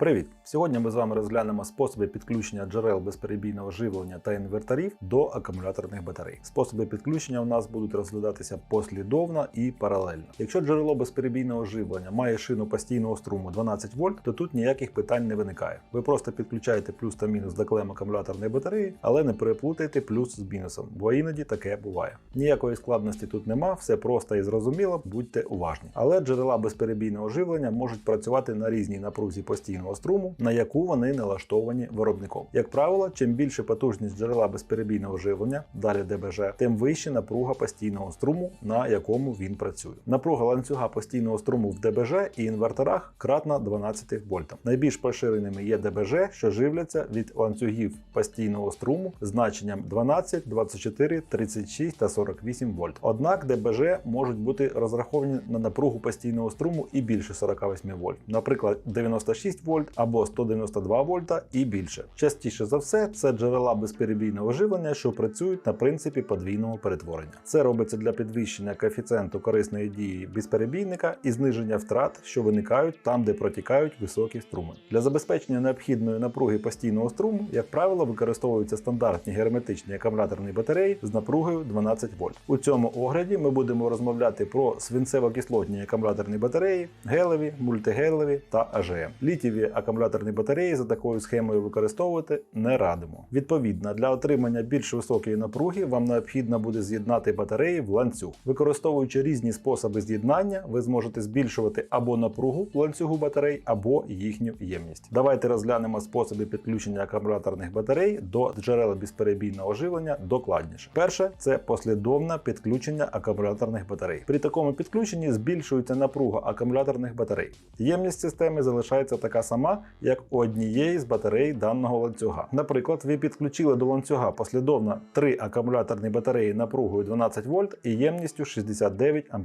Привіт! Сьогодні ми з вами розглянемо способи підключення джерел безперебійного живлення та інверторів до акумуляторних батарей. Способи підключення у нас будуть розглядатися послідовно і паралельно. Якщо джерело безперебійного живлення має шину постійного струму 12 вольт, то тут ніяких питань не виникає. Ви просто підключаєте плюс та мінус до клем акумуляторної батареї, але не переплутайте плюс з мінусом, бо іноді таке буває. Ніякої складності тут нема, все просто і зрозуміло, будьте уважні. Але джерела безперебійного живлення можуть працювати на різній напрузі постійного струму, на яку вони налаштовані виробником. Як правило, чим більше потужність джерела безперебійного живлення, далі ДБЖ, тим вища напруга постійного струму, на якому він працює. Напруга ланцюга постійного струму в ДБЖ і інверторах кратна 12 вольтам. Найбільш поширеними є ДБЖ, що живляться від ланцюгів постійного струму значенням 12, 24, 36 та 48 вольт. Однак ДБЖ можуть бути розраховані на напругу постійного струму і більше 48 вольт, наприклад, 96 вольт або 192 вольта і більше. Частіше за все, це джерела безперебійного живлення, що працюють на принципі подвійного перетворення. Це робиться для підвищення коефіцієнту корисної дії безперебійника і зниження втрат, що виникають там, де протікають високі струми. Для забезпечення необхідної напруги постійного струму, як правило, використовуються стандартні герметичні акумуляторні батареї з напругою 12 вольт. У цьому огляді ми будемо розмовляти про свинцево-кислотні акумуляторні батареї, гелеві, мультигелеві та АЖМ. Літіві акумуляторні батареї за такою схемою використовувати не радимо. Відповідно, для отримання більш високої напруги вам необхідно буде з'єднати батареї в ланцюг. Використовуючи різні способи з'єднання, ви зможете збільшувати або напругу в ланцюгу батарей, або їхню ємність. Давайте розглянемо способи підключення акумуляторних батарей до джерел безперебійного живлення докладніше. Перше це послідовне підключення акумуляторних батарей. При такому підключенні збільшується напруга акумуляторних батарей. Ємність системи залишається така сама, як у однієї з батарей даного ланцюга. Наприклад, ви підключили до ланцюга послідовно три акумуляторні батареї напругою 12 вольт і ємністю 69 Ах.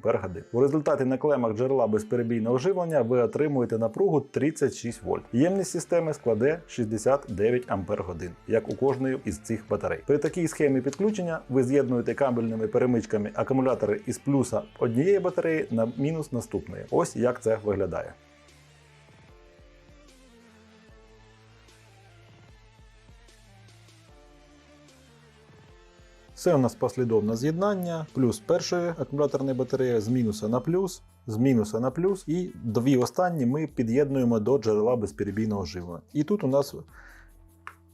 У результаті на клемах джерела безперебійного живлення ви отримуєте напругу 36 вольт. Ємність системи складе 69 Ах, як у кожної із цих батарей. При такій схемі підключення ви з'єднуєте кабельними перемичками акумулятори із плюса однієї батареї на мінус наступної. Ось як це виглядає. Це у нас послідовне з'єднання, плюс першої акумуляторної батареї з мінуса на плюс, з мінуса на плюс, і дві останні ми під'єднуємо до джерела безперебійного живлення. І тут у нас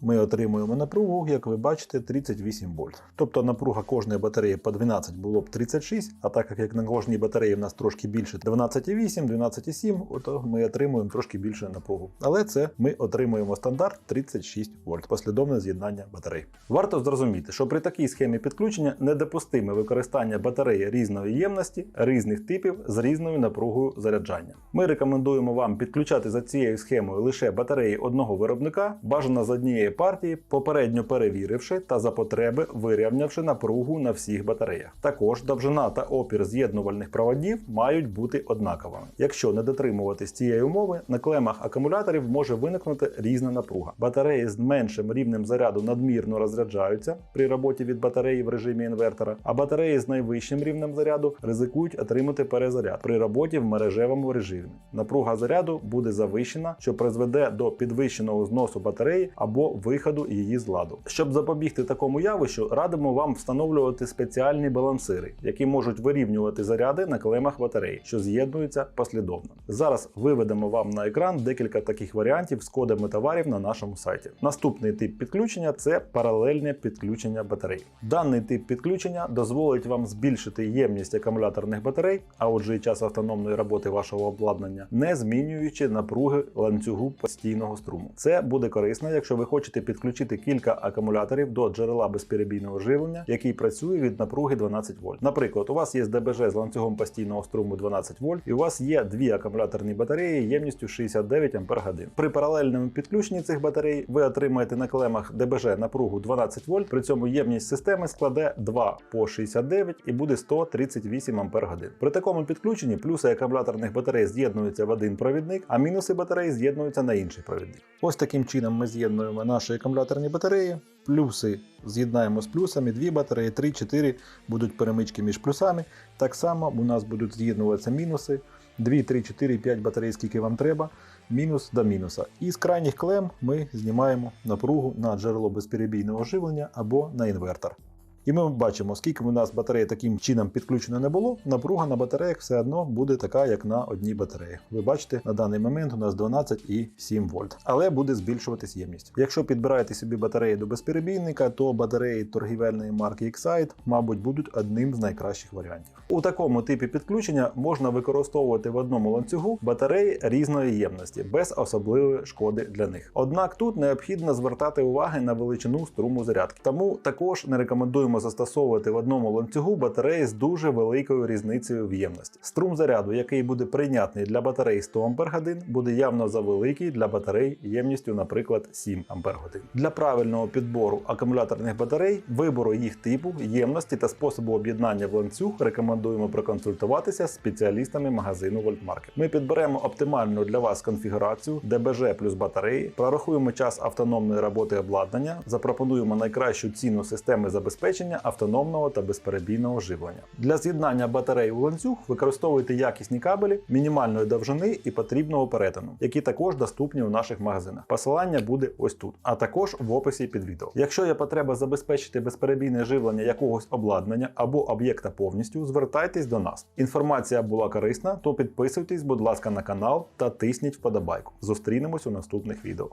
ми отримуємо напругу, як ви бачите, 38 вольт. Тобто напруга кожної батареї по 12 було б 36, а так як на кожній батареї в нас трошки більше 12,8, 12,7, то ми отримуємо трошки більше напругу. Але це ми отримуємо стандарт 36 вольт, послідовне з'єднання батарей. Варто зрозуміти, що при такій схемі підключення недопустиме використання батареї різної ємності, різних типів з різною напругою заряджання. Ми рекомендуємо вам підключати за цією схемою лише батареї одного виробника, бажано з однієї партії, попередньо перевіривши та за потреби вирівнявши напругу на всіх батареях. Також довжина та опір з'єднувальних проводів мають бути однаковими. Якщо не дотримуватись цієї умови, на клемах акумуляторів може виникнути різна напруга. Батареї з меншим рівнем заряду надмірно розряджаються при роботі від батареї в режимі інвертора, а батареї з найвищим рівнем заряду ризикують отримати перезаряд при роботі в мережевому режимі. Напруга заряду буде завищена, що призведе до підвищеного зносу батареї або виходу її з ладу. Щоб запобігти такому явищу, радимо вам встановлювати спеціальні балансири, які можуть вирівнювати заряди на клемах батареї, що з'єднуються послідовно. Зараз виведемо вам на екран декілька таких варіантів з кодами товарів на нашому сайті. Наступний тип підключення це паралельне підключення батарей. Даний тип підключення дозволить вам збільшити ємність акумуляторних батарей, а отже і час автономної роботи вашого обладнання, не змінюючи напруги ланцюгу постійного струму. Це буде корисно, якщо ви хочете підключити кілька акумуляторів до джерела безперебійного живлення, який працює від напруги 12 вольт. Наприклад, у вас є ДБЖ з ланцюгом постійного струму 12 вольт, і у вас є дві акумуляторні батареї ємністю 69 Ах. При паралельному підключенні цих батарей ви отримаєте на клемах ДБЖ напругу 12 вольт, при цьому ємність системи складе 2 по 69 і буде 138 Ах. При такому підключенні плюси акумуляторних батарей з'єднуються в один провідник, а мінуси батарей з'єднуються на інший провідник. Ось таким чином ми з'єднуємо наші акумуляторні батареї. Плюси з'єднаємо з плюсами, дві батареї, 3-4 будуть перемички між плюсами. Так само у нас будуть з'єднуватися мінуси. 2, 3, 4, 5 батарей, скільки вам треба, мінус до мінуса. І з крайніх клем ми знімаємо напругу на джерело безперебійного живлення або на інвертор. І ми бачимо, скільки у нас батареї таким чином підключено не було, напруга на батареях все одно буде така, як на одній батареї. Ви бачите, на даний момент у нас 12,7 вольт, але буде збільшуватись ємність. Якщо підбираєте собі батареї до безперебійника, то батареї торгівельної марки Excite, мабуть, будуть одним з найкращих варіантів. У такому типі підключення можна використовувати в одному ланцюгу батареї різної ємності без особливої шкоди для них. Однак тут необхідно звертати уваги на величину струму зарядки. Тому також не рекомендуємо застосовувати в одному ланцюгу батареї з дуже великою різницею в ємності. Струм заряду, який буде прийнятний для батарей 100 Ах, буде явно завеликий для батарей ємністю, наприклад, 7 Ах. Для правильного підбору акумуляторних батарей, вибору їх типу, ємності та способу об'єднання в ланцюг рекомендуємо проконсультуватися з спеціалістами магазину Voltmarket. Ми підберемо оптимальну для вас конфігурацію ДБЖ плюс батареї, прорахуємо час автономної роботи обладнання, запропонуємо найкращу ціну системи забезпечення автономного та безперебійного живлення. Для з'єднання батарей у ланцюг використовуйте якісні кабелі мінімальної довжини і потрібного перетину, які також доступні у наших магазинах. Посилання буде ось тут, а також в описі під відео. Якщо є потреба забезпечити безперебійне живлення якогось обладнання або об'єкта повністю, звертайтесь до нас. Інформація була корисна, то підписуйтесь, будь ласка, на канал та тисніть вподобайку. Зустрінемось у наступних відео.